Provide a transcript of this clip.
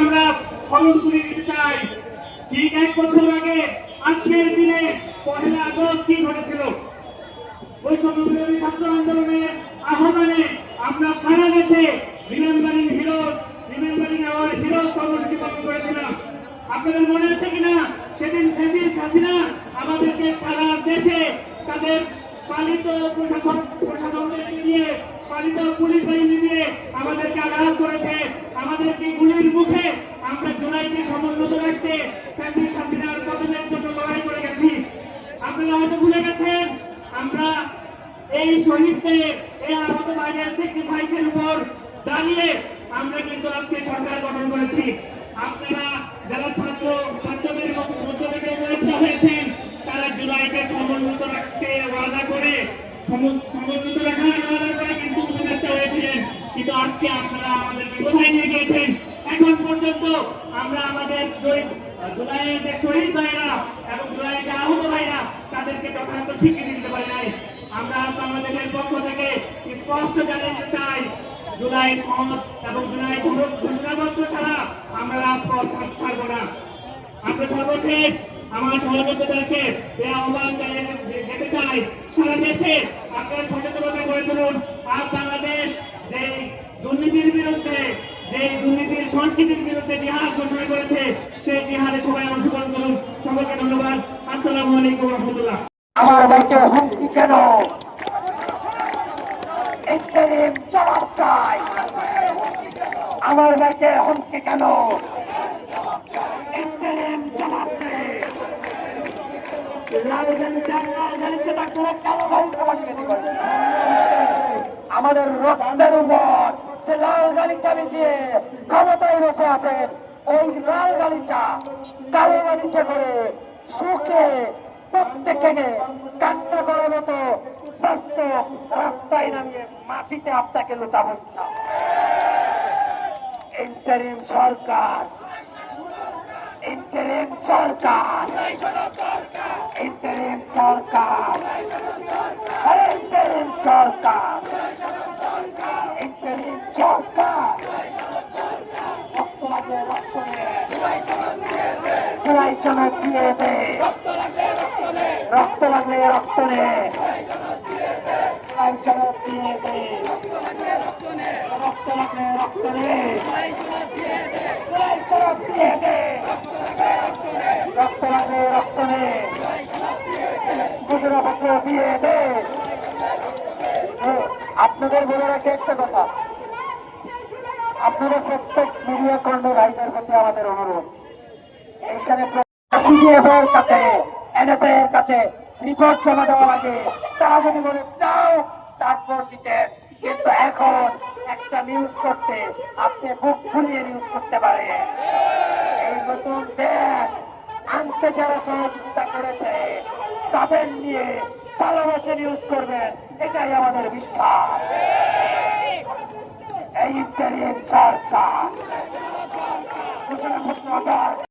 আমরা স্মরণ করে দিতে চাই। ঠিক এক বছর আগে, আজকের দিনে পহেলা আগস্ট কি ঘটেছিল? বৈষম্য বিরোধী ছাত্র আন্দোলনের আহ্বানে আমরা সারা দেশে remembering heroes, remembering our heroes কর্মসূচি পালন করেছিলাম। আপনাদের মনে আছে কিনা? সেদিন ফেসিস হাসিনা আমাদেরকে সারা দেশে তাদের পালিত প্রশাসন প্রশাসনদেরকে দিয়ে পালিত পুলিশ বাহিনী দিয়ে আমাদেরকে আঘাত করেছে। আমাদেরকে গুলির মুখে আমরা জুলাইকে সমুন্নত রাখতে ফেসিস হাসিনার পতনের জন্য লড়াই করে গেছি। আপনারা হয়তো ভুলে গেছেন, আমরা এই শহীদদের, এই আহত ভাইদের স্যাক্রিফাইসের উপর দাঁড়িয়ে আমরা কিন্তু আজকে সরকার গঠন করেছি। আপনারা যারা ছাত্র, ছাত্রদের মধ্য থেকে উপদেষ্টা হয়েছেন, তারা জুলাইকে সমন্বিত রাখতে ওয়াদা করে সমন্বিত রাখার কিন্তু উপদেষ্টা হয়েছিলেন কিন্তু আজকে আপনারা আমাদেরকে কোথায় নিয়ে গিয়েছেন। এখন পর্যন্ত আমরা আমাদের জুলাইয়ের যে শহীদ ভাইরা এবং জুলাইয়ের যে আহত ভাইরা, তাদেরকে যথাযথ স্বীকৃতি দিতে পারি নাই। আমরা বাংলাদেশের পক্ষ থেকে স্পষ্ট জানিয়ে চাই, জুলাই সনদ এবং জুলাই ঘোষণাপত্র ছাড়া আমরা রাজপথ ছাড়বো না। আমরা সর্বশেষ আমার সহযোগীদেরকে এই আহ্বান যেতে চাই। সারা দেশে আপনারা সচেতনতা গড়ে তুলুন। আর বাংলাদেশ যে দুর্নীতির বিরুদ্ধে যে দুর্নীতির সংস্কৃতির বিরুদ্ধে জিহাদ ঘোষণা করেছে, সেই জিহাদে সবাই অংশগ্রহণ করুন। সবাইকে ধন্যবাদ। আসসালামু আলাইকুম রহমতুল্লাহ। আমার ভাইকে হুমকি কেন? আমার ভাইকে হুমকি কেন ইন্টারিম জবাব দে আমাদের রক্তের উপর সে লাল গালিচা মিশিয়ে ক্ষমতায় বসে আছেন ওই লাল গালিচা কালো গালিচা করে সুখে প্রত্যেককে কান্না করার মতো রাস্তায় নামিয়ে মাটিতে আপনাকে লুটাবো। ইন্টারিম সরকার ইন্টারিম সরকার। ইন্টারিম সরকার। ইন্টারিম সরকার। ইন্টারিম সরকার। রক্ত লাগে রক্ত নেই সনদ দিয়ে দে রক্ত লাগলে রক্ত নে জুলাই দিয়ে দে রক্ত লাগলে রক্ত নে জুলাই সনদ দিয়ে দে রক্ত লাগলে রক্ত নে ঘোষণাপত্র দিয়ে দে ও, আপনাদের বলে রাখি একটা কথা। আপনাদের প্রত্যেক মিডিয়া কর্মী ভাইদের প্রতি আমাদের অনুরোধ। পিজিএফ কাছে, এনএসএ কাছে রিপোর্ট জমা দেওয়া লাগে তারা যদি বলে দাও তারপর দিতেন কিন্তু এখন একটা নিউজ করতে, আপনি বুক ফুলিয়ে নিউজ করতে পারেন। এই নতুন দেশ আনতে যারা সহযোগিতা করেছে তাদের নিয়ে ভালোবাসে ইউজ করবেন। এটাই আমাদের বিশ্বাস। এই ইত্যাদি সরকার